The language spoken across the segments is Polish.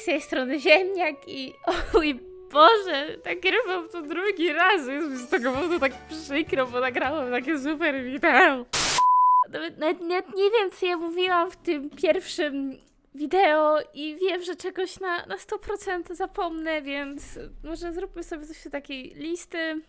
z tej strony Ziemniak i o mój Boże, nagrywam to drugi raz, jest mi z tego powodu tak przykro, bo nagrałam takie super wideo. Nawet, nawet, nawet nie wiem, co ja mówiłam w tym pierwszym wideo i wiem, że czegoś na, na 100% zapomnę, więc może zróbmy sobie coś takiej listy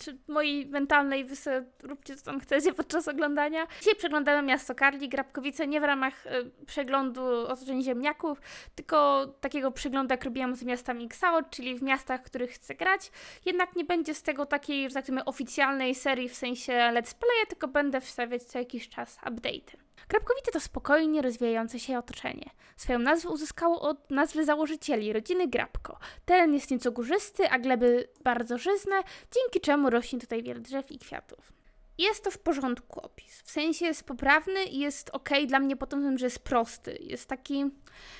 czy mojej mentalnej, wy sobie róbcie co tam chcecie podczas oglądania. Dzisiaj przeglądamy Miasto Karli, Grabkowice, nie w ramach y, przeglądu otoczeń ziemniaków, tylko takiego przeglądu, jak robiłam z miastami XAO, czyli w miastach, w których chcę grać. Jednak nie będzie z tego takiej, że tak powiem, oficjalnej serii w sensie let's play, tylko będę wstawiać co jakiś czas update'y. Grabkowice to spokojnie rozwijające się otoczenie. Swoją nazwę uzyskało od nazwy założycieli, rodziny Grabko. Teren jest nieco górzysty, a gleby bardzo żyzne, dzięki czemu rośnie tutaj wiele drzew i kwiatów. Jest to w porządku opis. W sensie jest poprawny i jest ok dla mnie pod tym, że jest prosty. Jest taki.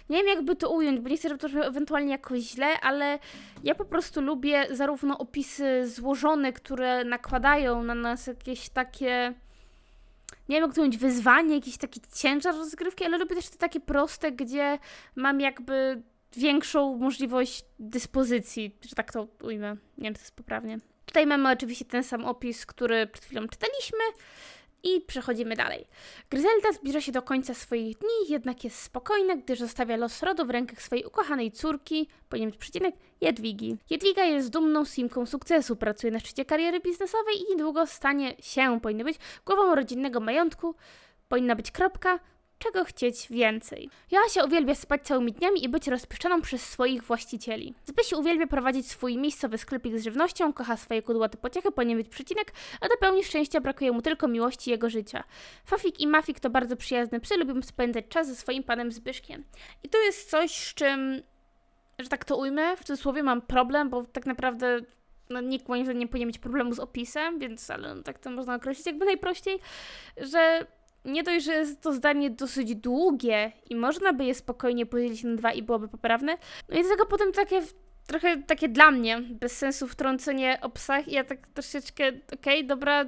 Nie wiem, jakby to ująć, bo nie chcę, żeby to ewentualnie jakoś źle, ale ja po prostu lubię zarówno opisy złożone, które nakładają na nas jakieś takie nie wiem jak to mówić, wyzwanie, jakiś taki ciężar rozgrywki, ale lubię też te takie proste, gdzie mam jakby większą możliwość dyspozycji, że tak to ujmę. Nie wiem, czy to jest poprawnie. Tutaj mamy oczywiście ten sam opis, który przed chwilą czytaliśmy. I przechodzimy dalej. Gryzelda zbliża się do końca swoich dni, jednak jest spokojna, gdyż zostawia los rodu w rękach swojej ukochanej córki, powinien być przecinek, Jadwigi. Jadwiga jest dumną simką sukcesu, pracuje na szczycie kariery biznesowej i niedługo stanie się, powinno być, głową rodzinnego majątku, powinna być kropka, czego chcieć więcej. Joasia uwielbia spać całymi dniami i być rozpieszczoną przez swoich właścicieli. Zbysi uwielbia prowadzić swój miejscowy sklepik z żywnością, kocha swoje kudłate pociechy, powinien być przycinek, a do pełni szczęścia brakuje mu tylko miłości jego życia. Fafik i Mafik to bardzo przyjazne psy, lubią spędzać czas ze swoim panem Zbyszkiem. I to jest coś, z czym, że tak to ujmę, w cudzysłowie mam problem, bo tak naprawdę no, nikt moim zdaniem nie powinien mieć problemu z opisem, więc ale no, tak to można określić jakby najprościej, że nie dość, że jest to zdanie dosyć długie i można by je spokojnie podzielić na dwa i byłoby poprawne, no i do tego potem takie trochę takie dla mnie bez sensu wtrącenie o psach i ja tak troszeczkę, okej, okay, dobra,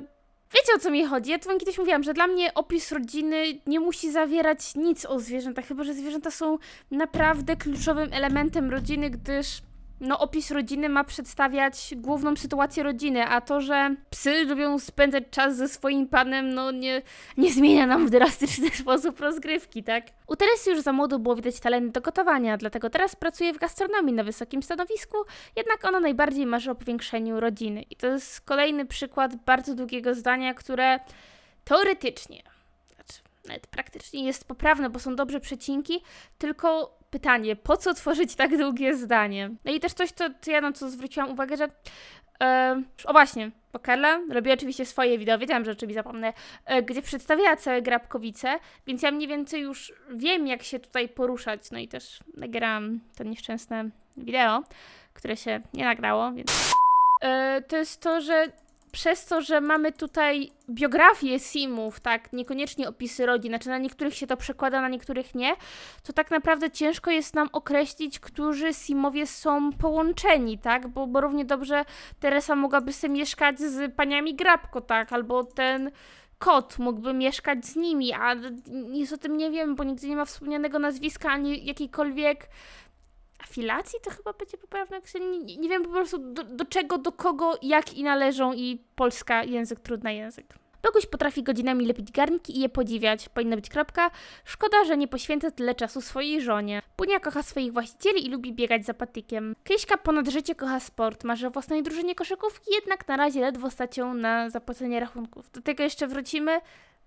Wiecie o co mi chodzi? Ja to wam kiedyś mówiłam, że dla mnie opis rodziny nie musi zawierać nic o zwierzętach, chyba że zwierzęta są naprawdę kluczowym elementem rodziny, gdyż no, opis rodziny ma przedstawiać główną sytuację rodziny, a to, że psy lubią spędzać czas ze swoim panem, no nie, nie zmienia nam w drastyczny sposób rozgrywki, tak? U Teresy już za młodu było widać talent do gotowania, dlatego teraz pracuje w gastronomii na wysokim stanowisku, jednak ona najbardziej marzy o powiększeniu rodziny. I to jest kolejny przykład bardzo długiego zdania, które teoretycznie, praktycznie jest poprawne, bo są dobrze przecinki, tylko pytanie, po co tworzyć tak długie zdanie? No i też coś, co, co ja na co zwróciłam uwagę, że e, o właśnie, bo Karla robi oczywiście swoje wideo, wiedziałam, że oczywiście zapomnę, e, gdzie przedstawiała całe Grabkowice, więc ja mniej więcej już wiem, jak się tutaj poruszać, no i też nagrałam to nieszczęsne wideo, które się nie nagrało, więc... E, to jest to, że przez to, że mamy tutaj biografię Simów, tak, niekoniecznie opisy rodzin, znaczy na niektórych się to przekłada, na niektórych nie, to tak naprawdę ciężko jest nam określić, którzy Simowie są połączeni, tak, bo, bo równie dobrze Teresa mogłaby sobie mieszkać z paniami Grabko, tak, albo ten kot mógłby mieszkać z nimi, a nic o tym nie wiem, bo nigdy nie ma wspomnianego nazwiska ani jakiejkolwiek afilacji to chyba będzie poprawne. Nie, nie wiem po prostu do, do, czego, do kogo, jak i należą i polska język, trudny język. Boguś potrafi godzinami lepić garnki i je podziwiać. Powinna być kropka. Szkoda, że nie poświęca tyle czasu swojej żonie. Punia kocha swoich właścicieli i lubi biegać za patykiem. Kryśka ponad życie kocha sport. Marzy o własnej drużynie koszykówki, jednak na razie ledwo stacią na zapłacenie rachunków. Do tego jeszcze wrócimy.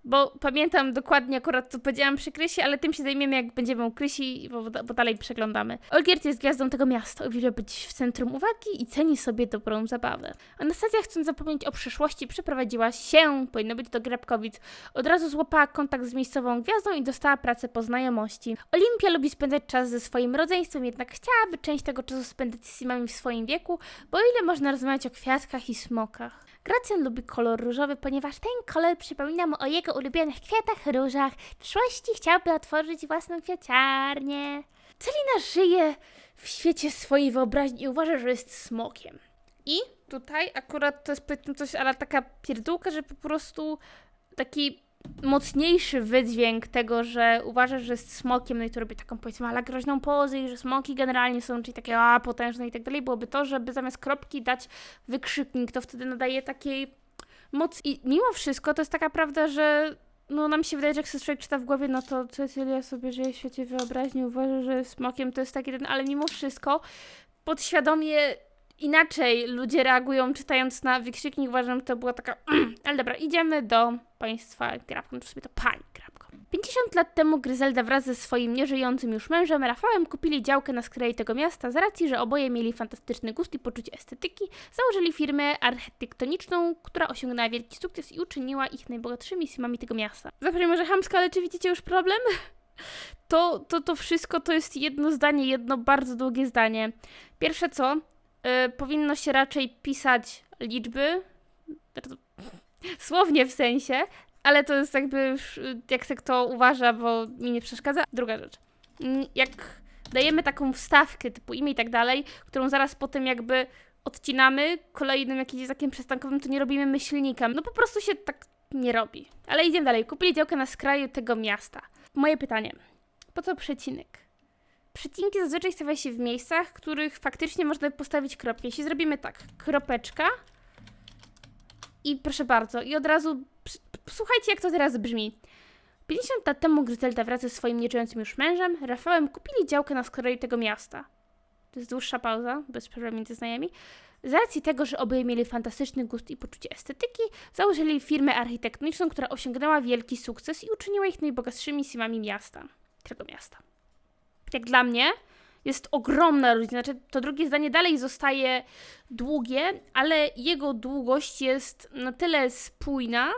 Bo pamiętam dokładnie akurat co powiedziałam przy Krysi, ale tym się zajmiemy jak będziemy u Krysi, bo, bo dalej przeglądamy. Olgierd jest gwiazdą tego miasta, uwielbia być w centrum uwagi i ceni sobie dobrą zabawę. Anastazja chcąc zapomnieć o przyszłości przeprowadziła się, powinno być do Grabkowic. Od razu złapała kontakt z miejscową gwiazdą i dostała pracę po znajomości. Olimpia lubi spędzać czas ze swoim rodzeństwem, jednak chciałaby część tego czasu spędzać z simami w swoim wieku, bo ile można rozmawiać o kwiatkach i smokach. Gracjan lubi kolor różowy, ponieważ ten kolor przypomina mu o jego ulubionych kwiatach, różach. W przyszłości chciałby otworzyć własną kwiaciarnię. Celina żyje w świecie swojej wyobraźni i uważa, że jest smokiem. I tutaj akurat to jest powiedzmy coś, ale taka pierdółka, że po prostu taki mocniejszy wydźwięk tego, że uważasz, że jest smokiem, no i to robi taką powiedzmy ale groźną pozę i że smoki generalnie są, czyli takie a potężne i tak dalej, byłoby to, żeby zamiast kropki dać wykrzyknik, to wtedy nadaje takiej moc. I mimo wszystko to jest taka prawda, że no nam się wydaje, że jak sobie człowiek czyta w głowie, no to Cecylia sobie żyje w świecie wyobraźni, uważa, że smokiem, to jest taki ten, ale mimo wszystko podświadomie inaczej ludzie reagują czytając na wykrzyknik. Uważam, że to była taka. Ale dobra, idziemy do państwa Grabką, czy sobie to pani Grabką. 50 lat temu Gryzelda wraz ze swoim nieżyjącym już mężem Rafałem kupili działkę na skraju tego miasta z racji, że oboje mieli fantastyczny gust i poczucie estetyki. Założyli firmę architektoniczną, która osiągnęła wielki sukces i uczyniła ich najbogatszymi simami tego miasta. Zapewne może chamska, ale czy widzicie już problem? To, to, to wszystko to jest jedno zdanie, jedno bardzo długie zdanie. Pierwsze co, y, powinno się raczej pisać liczby, słownie w sensie, ale to jest jakby już, y, jak se kto uważa, bo mi nie przeszkadza. Druga rzecz, jak dajemy taką wstawkę typu imię i tak dalej, którą zaraz potem jakby odcinamy kolejnym jakimś znakiem przestankowym, to nie robimy myślnika. No po prostu się tak nie robi. Ale idziemy dalej. Kupili działkę na skraju tego miasta. Moje pytanie. Po co przecinek? Przecinki zazwyczaj stawia się w miejscach, których faktycznie można postawić kropkę. Jeśli zrobimy tak, kropeczka i proszę bardzo, i od razu, słuchajcie jak to teraz brzmi. 50 lat temu Gryzelda wraz ze swoim nieżyjącym już mężem, Rafałem, kupili działkę na skraju tego miasta. To jest dłuższa pauza, bez przerwy między znajomymi. Z racji tego, że oboje mieli fantastyczny gust i poczucie estetyki, założyli firmę architektoniczną, która osiągnęła wielki sukces i uczyniła ich najbogatszymi simami miasta. Tego miasta. Jak dla mnie jest ogromna różnica. Znaczy, to drugie zdanie dalej zostaje długie, ale jego długość jest na tyle spójna,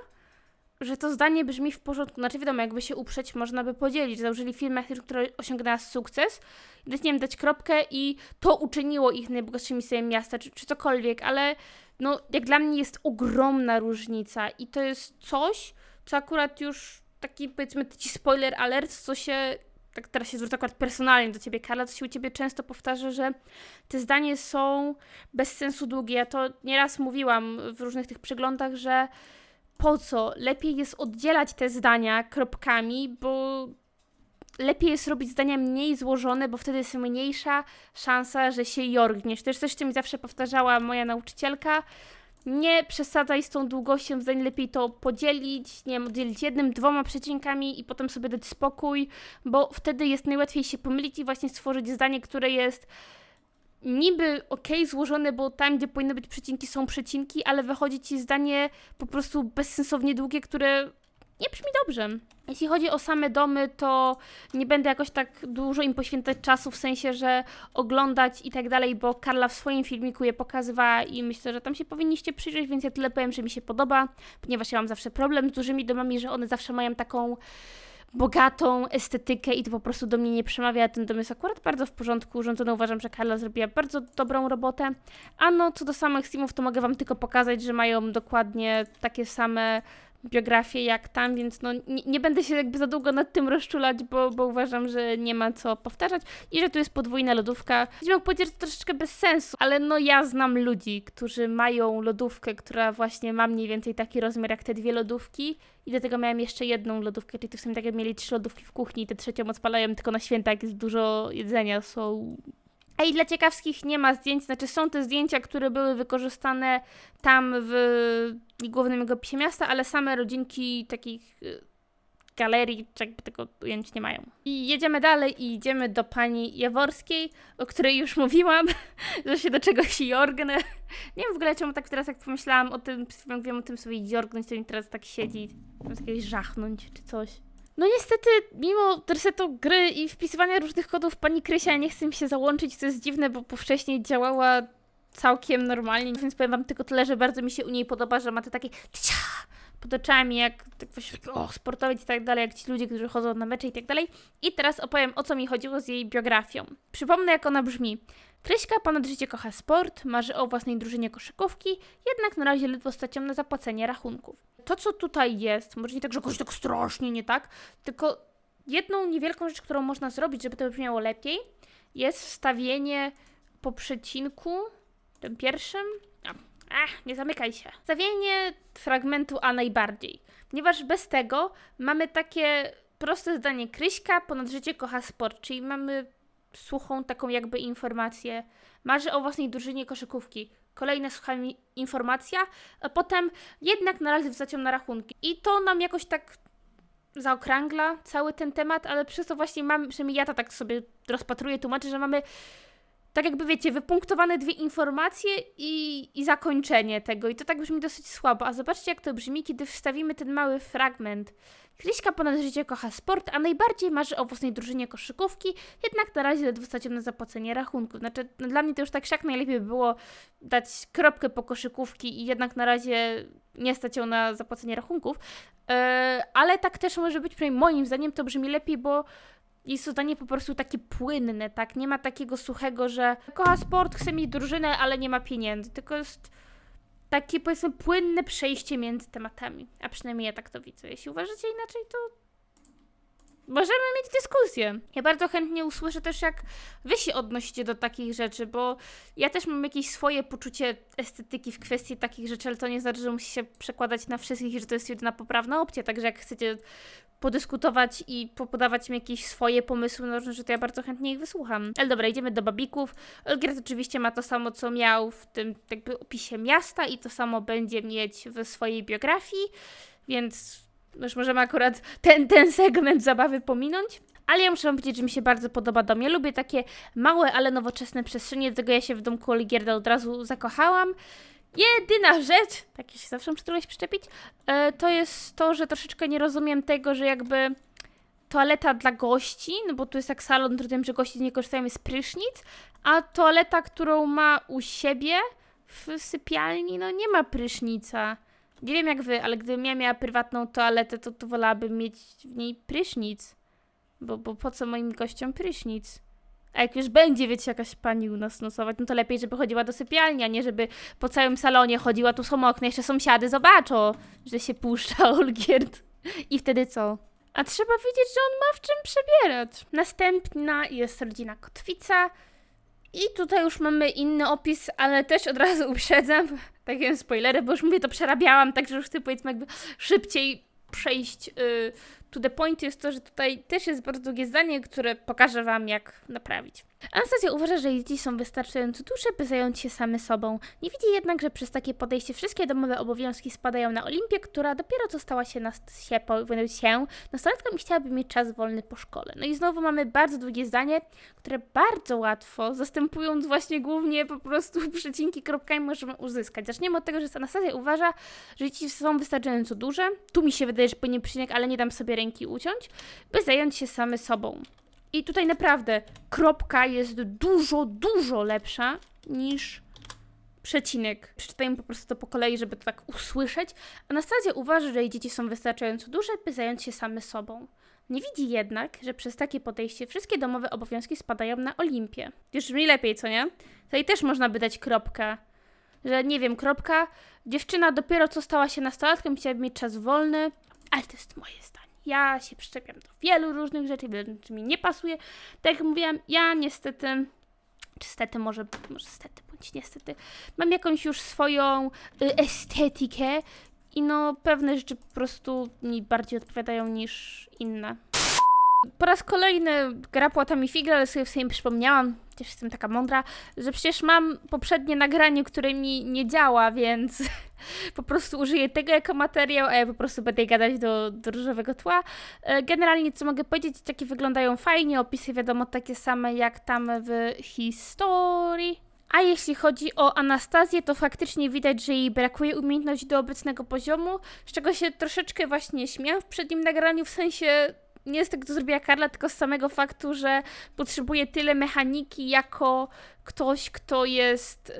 że to zdanie brzmi w porządku. Znaczy, wiadomo, jakby się uprzeć, można by podzielić. Założyli firmę, która osiągnęła sukces, dać, nie wiem, dać kropkę i to uczyniło ich najbogatszymi simami miasta, czy, czy cokolwiek, ale no, jak dla mnie jest ogromna różnica i to jest coś, co akurat już taki, powiedzmy, ci spoiler alert, co się, tak teraz się zwrócę akurat personalnie do ciebie, Karla, co się u ciebie często powtarza, że te zdania są bez sensu długie. Ja to nieraz mówiłam w różnych tych przeglądach, że po co? Lepiej jest oddzielać te zdania kropkami, bo lepiej jest robić zdania mniej złożone, bo wtedy jest mniejsza szansa, że się jorgniesz. To jest coś, co mi zawsze powtarzała moja nauczycielka. Nie przesadzaj z tą długością zdań, lepiej to podzielić, nie wiem, oddzielić jednym, dwoma przecinkami i potem sobie dać spokój, bo wtedy jest najłatwiej się pomylić i właśnie stworzyć zdanie, które jest niby okej złożone, bo tam, gdzie powinny być przecinki, są przecinki, ale wychodzi ci zdanie po prostu bezsensownie długie, które nie brzmi dobrze. Jeśli chodzi o same domy, to nie będę jakoś tak dużo im poświęcać czasu, w sensie, że oglądać i tak dalej, bo Karla w swoim filmiku je pokazywała i myślę, że tam się powinniście przyjrzeć, więc ja tyle powiem, że mi się podoba, ponieważ ja mam zawsze problem z dużymi domami, że one zawsze mają taką bogatą estetykę i to po prostu do mnie nie przemawia. Ten dom jest akurat bardzo w porządku urządzony. Uważam, że Karla zrobiła bardzo dobrą robotę. A no, co do samych Steamów, to mogę Wam tylko pokazać, że mają dokładnie takie same biografie jak tam, więc no nie, nie będę się jakby za długo nad tym rozczulać, bo, bo uważam, że nie ma co powtarzać i że tu jest podwójna lodówka. Ktoś mógł powiedzieć, że to troszeczkę bez sensu, ale no ja znam ludzi, którzy mają lodówkę, która właśnie ma mniej więcej taki rozmiar jak te dwie lodówki i do tego miałem jeszcze jedną lodówkę, czyli to w sumie tak jak mieli trzy lodówki w kuchni i tę trzecią odpalają tylko na święta, jak jest dużo jedzenia, są a i dla ciekawskich nie ma zdjęć, znaczy są te zdjęcia, które były wykorzystane tam w głównym jego opisie miasta, ale same rodzinki takich y, galerii, czy jakby tego ujęć nie mają. I jedziemy dalej i idziemy do pani Jaworskiej, o której już mówiłam, że się do czegoś jorgnę. Nie wiem w ogóle czemu tak teraz jak pomyślałam o tym, wiem o tym sobie jorgnąć, to mi teraz tak siedzi, zamiast jakiegoś żachnąć czy coś. No niestety, mimo resetu gry i wpisywania różnych kodów pani Krysia nie chce mi się załączyć, co jest dziwne, bo po wcześniej działała całkiem normalnie, więc powiem wam tylko tyle, że bardzo mi się u niej podoba, że ma te takie cia pod oczami, jak tak właśnie o, sportowiec i tak dalej, jak ci ludzie, którzy chodzą na mecze i tak dalej. I teraz opowiem, o co mi chodziło z jej biografią. Przypomnę, jak ona brzmi. Kryśka ponad życie kocha sport, marzy o własnej drużynie koszykówki, jednak na razie ledwo stać ją na zapłacenie rachunków. To, co tutaj jest, może nie tak, że jakoś tak strasznie nie tak, tylko jedną niewielką rzecz, którą można zrobić, żeby to brzmiało lepiej, jest wstawienie po przecinku, tym pierwszym, Ach, nie zamykaj się. Stawienie fragmentu A najbardziej. Ponieważ bez tego mamy takie proste zdanie Kryśka ponad życie kocha sport, czyli mamy suchą taką jakby informację. Marzy o własnej drużynie koszykówki. Kolejna sucha mi- informacja, a potem jednak na razie wzacią na rachunki. I to nam jakoś tak zaokrągla cały ten temat, ale przez to właśnie mamy, przynajmniej ja to tak sobie rozpatruję, tłumaczę, że mamy tak jakby wiecie, wypunktowane dwie informacje i, i zakończenie tego. I to tak brzmi dosyć słabo. A zobaczcie, jak to brzmi, kiedy wstawimy ten mały fragment. Kryśka ponad życie kocha sport, a najbardziej marzy o własnej drużynie koszykówki, jednak na razie ledwo stać na zapłacenie rachunków. Znaczy, no dla mnie to już tak siak najlepiej by było dać kropkę po koszykówki i jednak na razie nie stać ją na zapłacenie rachunków. Yy, ale tak też może być, przynajmniej moim zdaniem to brzmi lepiej, bo jest to zdanie po prostu takie płynne, tak? Nie ma takiego suchego, że kocha sport, chce mieć drużynę, ale nie ma pieniędzy. Tylko jest takie powiedzmy płynne przejście między tematami. A przynajmniej ja tak to widzę. Jeśli uważacie inaczej, to możemy mieć dyskusję. Ja bardzo chętnie usłyszę też, jak wy się odnosicie do takich rzeczy, bo ja też mam jakieś swoje poczucie estetyki w kwestii takich rzeczy, ale to nie znaczy, że musi się przekładać na wszystkich że to jest jedyna poprawna opcja. Także jak chcecie podyskutować i podawać mi jakieś swoje pomysły, no że to ja bardzo chętnie ich wysłucham. Ale dobra, idziemy do babików. Elgiert oczywiście ma to samo, co miał w tym jakby opisie miasta i to samo będzie mieć w swojej biografii, więc już możemy akurat ten, ten segment zabawy pominąć. Ale ja muszę wam powiedzieć, że mi się bardzo podoba dom. Ja lubię takie małe, ale nowoczesne przestrzenie, dlatego ja się w domku Oligierda od razu zakochałam. Jedyna rzecz, tak się zawsze muszę przyczepić, e, to jest to, że troszeczkę nie rozumiem tego, że jakby toaleta dla gości, no bo tu jest jak salon, którym, że goście nie korzystają, jest prysznic, a toaleta, którą ma u siebie w sypialni, no nie ma prysznica. Nie wiem jak wy, ale gdybym ja miała prywatną toaletę, to, to wolałabym mieć w niej prysznic. Bo, bo po co moim gościom prysznic? A jak już będzie, wiecie, jakaś pani u nas nocować, no to lepiej, żeby chodziła do sypialni, a nie żeby po całym salonie chodziła, tu są okna, jeszcze sąsiady zobaczą, że się puszcza Olgierd. I wtedy co? A trzeba wiedzieć, że on ma w czym przebierać. Następna jest rodzina Kotwica. I tutaj już mamy inny opis, ale też od razu uprzedzam, takie spoilery, bo już mówię, to przerabiałam, także już chcę powiedzmy jakby szybciej przejść y, to the point jest to, że tutaj też jest bardzo długie zdanie, które pokażę Wam, jak naprawić. Anastazja uważa, że dzieci są wystarczająco duże, by zająć się same sobą. Nie widzi jednak, że przez takie podejście wszystkie domowe obowiązki spadają na Olimpię, która dopiero co stała się, na, się, po, się nastolatką i chciałaby mieć czas wolny po szkole. No i znowu mamy bardzo długie zdanie, które bardzo łatwo, zastępując właśnie głównie po prostu przecinki kropkami, możemy uzyskać. Zaczniemy od tego, że Anastazja uważa, że dzieci są wystarczająco duże. Tu mi się wydaje, że powinien przycinek, ale nie dam sobie ręki uciąć, by zająć się same sobą. I tutaj naprawdę kropka jest dużo, dużo lepsza niż przecinek. Przeczytajmy po prostu to po kolei, żeby to tak usłyszeć. Anastazja uważa, że jej dzieci są wystarczająco duże, by zająć się same sobą. Nie widzi jednak, że przez takie podejście wszystkie domowe obowiązki spadają na Olimpię. Już brzmi lepiej, co nie? Tutaj też można by dać kropkę. Że nie wiem, kropka. Dziewczyna dopiero co stała się nastolatką, chciałaby mieć czas wolny, ale to jest moje zdanie. Ja się przyczepiam do wielu różnych rzeczy, wiele rzeczy mi nie pasuje. Tak jak mówiłam, ja niestety, czy stety może, może stety bądź niestety, mam jakąś już swoją y, estetykę i no pewne rzeczy po prostu mi bardziej odpowiadają niż inne. Po raz kolejny gra płata mi figle, ale sobie w sobie przypomniałam, też jestem taka mądra, że przecież mam poprzednie nagranie, które mi nie działa, więc po prostu użyję tego jako materiał, a ja po prostu będę gadać do, do różowego tła. E, generalnie co mogę powiedzieć, takie wyglądają fajnie, opisy wiadomo takie same jak tam w historii. A jeśli chodzi o Anastazję, to faktycznie widać, że jej brakuje umiejętności do obecnego poziomu, z czego się troszeczkę właśnie śmiałam w przednim nagraniu, w sensie nie z tego, co zrobiła Karla, tylko z samego faktu, że potrzebuje tyle mechaniki jako ktoś, kto jest.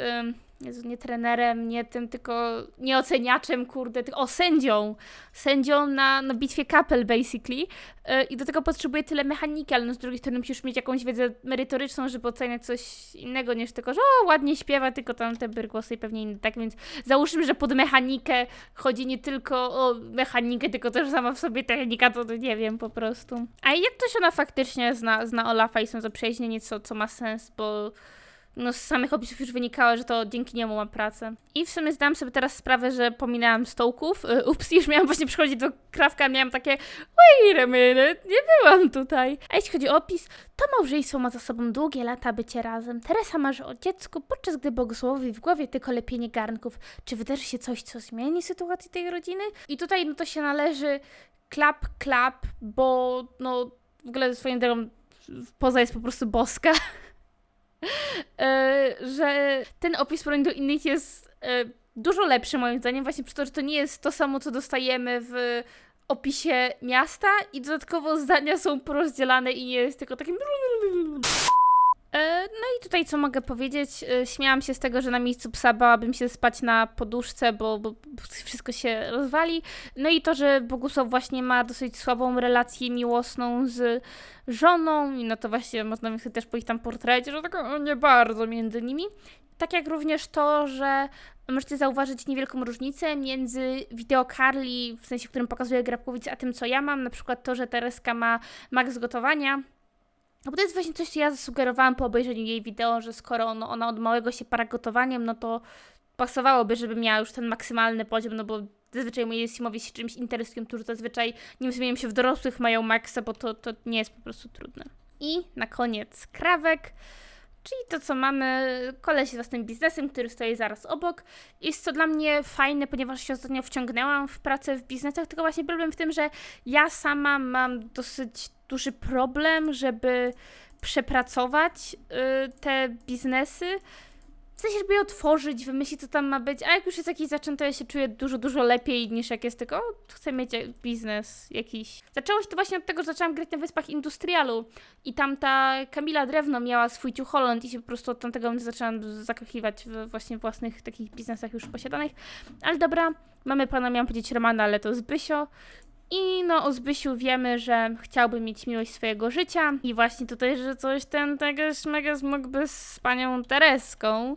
Jezu, nie trenerem, nie tym, tylko nie oceniaczem, kurde, tylko o sędzią. Sędzią na, na bitwie kapel, basically. Yy, I do tego potrzebuje tyle mechaniki, ale no z drugiej strony musisz mieć jakąś wiedzę merytoryczną, żeby oceniać coś innego niż tylko, że o, ładnie śpiewa, tylko tam te byrgłosy i pewnie inne, tak więc załóżmy, że pod mechanikę chodzi nie tylko o mechanikę, tylko też sama w sobie technika, to nie wiem po prostu. A jak to się ona faktycznie zna, zna Olafa i są zaprzyjaźnieni, co, co ma sens, bo no, z samych opisów już wynikało, że to dzięki niemu mam pracę. I w sumie zdałam sobie teraz sprawę, że pominęłam stołków. Y, Ups, już miałam właśnie przychodzić do krawka, miałam takie wait a minute, nie byłam tutaj. A jeśli chodzi o opis, to małżeństwo ma za sobą długie lata bycie razem. Teresa marzy o dziecku, podczas gdy Bogusławowi w głowie tylko lepienie garnków. Czy wydarzy się coś, co zmieni sytuację tej rodziny? I tutaj no to się należy klap, klap, bo no w ogóle swoją drogą poza jest po prostu boska. E, że ten opis porównaniu do innych jest e, dużo lepszy moim zdaniem, właśnie przez to, że to nie jest to samo, co dostajemy w opisie miasta i dodatkowo zdania są porozdzielane i nie jest tylko takim... E, No i tutaj co mogę powiedzieć, E, śmiałam się z tego, że na miejscu psa bałabym się spać na poduszce, bo, bo wszystko się rozwali. No i to, że Bogusław właśnie ma dosyć słabą relację miłosną z żoną i no to właśnie można sobie też po ich tam portrecie, że tak nie bardzo między nimi. Tak jak również to, że możecie zauważyć niewielką różnicę między wideo Carly, w sensie, w którym pokazuje Grabkowic, a tym, co ja mam. Na przykład to, że Tereska ma max gotowania, no bo to jest właśnie coś, co ja zasugerowałam po obejrzeniu jej wideo, że skoro ona od małego się para gotowaniem, no to pasowałoby, żeby miała już ten maksymalny poziom, no bo zazwyczaj moi simowie się czymś interesują, którzy zazwyczaj nie zmieniają się w dorosłych, mają maksa, bo to, to nie jest po prostu trudne. I na koniec krawek, czyli to, co mamy, koleś z własnym biznesem, który stoi zaraz obok. Jest to dla mnie fajne, ponieważ się ostatnio wciągnęłam w pracę w biznesach, tylko właśnie problem w tym, że ja sama mam dosyć duży problem, żeby przepracować y, te biznesy. W sensie, żeby je otworzyć, wymyślić, co tam ma być, a jak już jest jakiś zaczęty, ja się czuję dużo, dużo lepiej niż jak jest tylko, chcę mieć biznes jakiś. Zaczęło się to właśnie od tego, że zaczęłam grać na Wyspach Industrialu i tam ta Kamila Drewno miała swój Ciu Holland i się po prostu od tamtego momentu zaczęłam zakochiwać w właśnie własnych takich biznesach już posiadanych. Ale dobra, mamy pana, miałam powiedzieć Romana, ale to Zbysio. I no o Zbysiu wiemy, że chciałby mieć miłość swojego życia i właśnie tutaj, że coś ten tegoż mega mógłby z panią Tereską.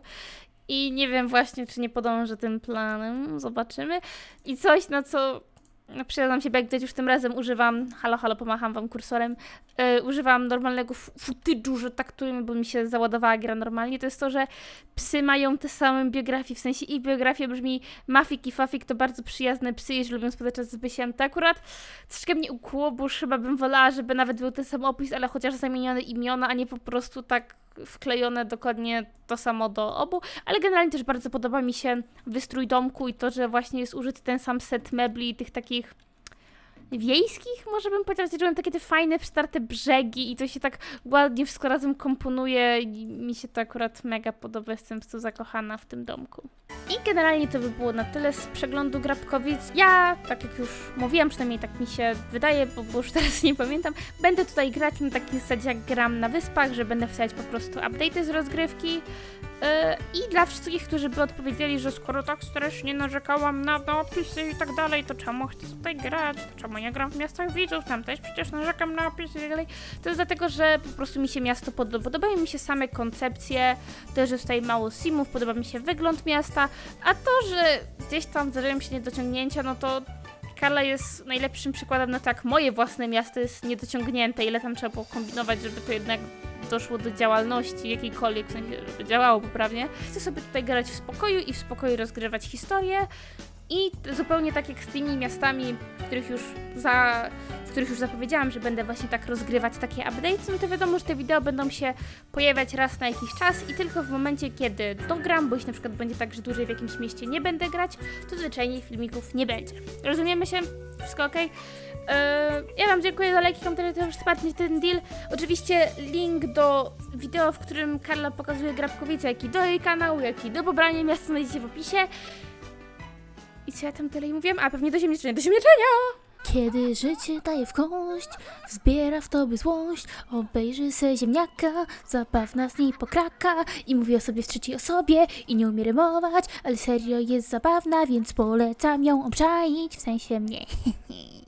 I nie wiem właśnie, czy nie podążę tym planem, zobaczymy. I coś, na co no, przyznam się, bo jak gdzieś już tym razem używam, halo, halo, pomacham wam kursorem, yy, używam normalnego footage'u, że tak którym, bo mi się załadowała gra normalnie, to jest to, że psy mają te same biografie, w sensie ich biografia brzmi Mafik i Fafik to bardzo przyjazne psy, jeżeli lubią spędzać czas z Bysiem, to akurat troszkę mnie ukłuło, bo chyba bym wolała, żeby nawet był ten sam opis, ale chociaż zamienione imiona, a nie po prostu tak wklejone dokładnie to samo do obu, ale generalnie też bardzo podoba mi się wystrój domku i to, że właśnie jest użyty ten sam set mebli, tych takich wiejskich, może bym powiedziała, że mam takie te fajne, przystarte brzegi i to się tak ładnie wszystko razem komponuje i mi się to akurat mega podoba, jestem prostu zakochana w tym domku. I generalnie to by było na tyle z przeglądu Grabkowic. Ja, tak jak już mówiłam, przynajmniej tak mi się wydaje, bo, bo już teraz nie pamiętam, będę tutaj grać na takiej zasadzie jak gram na wyspach, że będę wstawiać po prostu update'y z rozgrywki. Yy, I dla wszystkich, którzy by odpowiedzieli, że skoro tak strasznie narzekałam na opisy i tak dalej, to czemu chcę tutaj grać? To czemu nie gram w miastach widzów? Tam też przecież narzekam na opisy i tak dalej. To jest dlatego, że po prostu mi się miasto podoba. Podobają mi się same koncepcje, to, że jest tutaj mało simów, podoba mi się wygląd miasta, a to, że gdzieś tam zdarzają się niedociągnięcia, no to Karla jest najlepszym przykładem na to, jak moje własne miasto jest niedociągnięte, ile tam trzeba było kombinować, żeby to jednak doszło do działalności jakiejkolwiek, w sensie, żeby działało poprawnie. Chcę sobie tutaj grać w spokoju i w spokoju rozgrywać historię i zupełnie tak jak z tymi miastami, których już za, w których już zapowiedziałam, że będę właśnie tak rozgrywać takie updates, no to wiadomo, że te wideo będą się pojawiać raz na jakiś czas i tylko w momencie, kiedy dogram, bo jeśli na przykład będzie tak, że dłużej w jakimś mieście nie będę grać, to zwyczajnie filmików nie będzie. Rozumiemy się? Wszystko ok? ja Wam dziękuję za lajki, komentarze, wsparcie ten deal. Oczywiście link do wideo, w którym Karla pokazuje Grabkowice, jak i do jej kanału, jak i do pobrania miasta znajdziecie w opisie. I co ja tam tyle mówiłem? A pewnie do ziemniaczenia, do ziemniaczenia! Kiedy życie daje w kość, wzbiera w tobie złość, obejrzy se ziemniaka, zabawna z niej pokraka i mówi o sobie w trzeciej osobie i nie umie rymować, ale serio jest zabawna, więc polecam ją obczaić, w sensie mnie.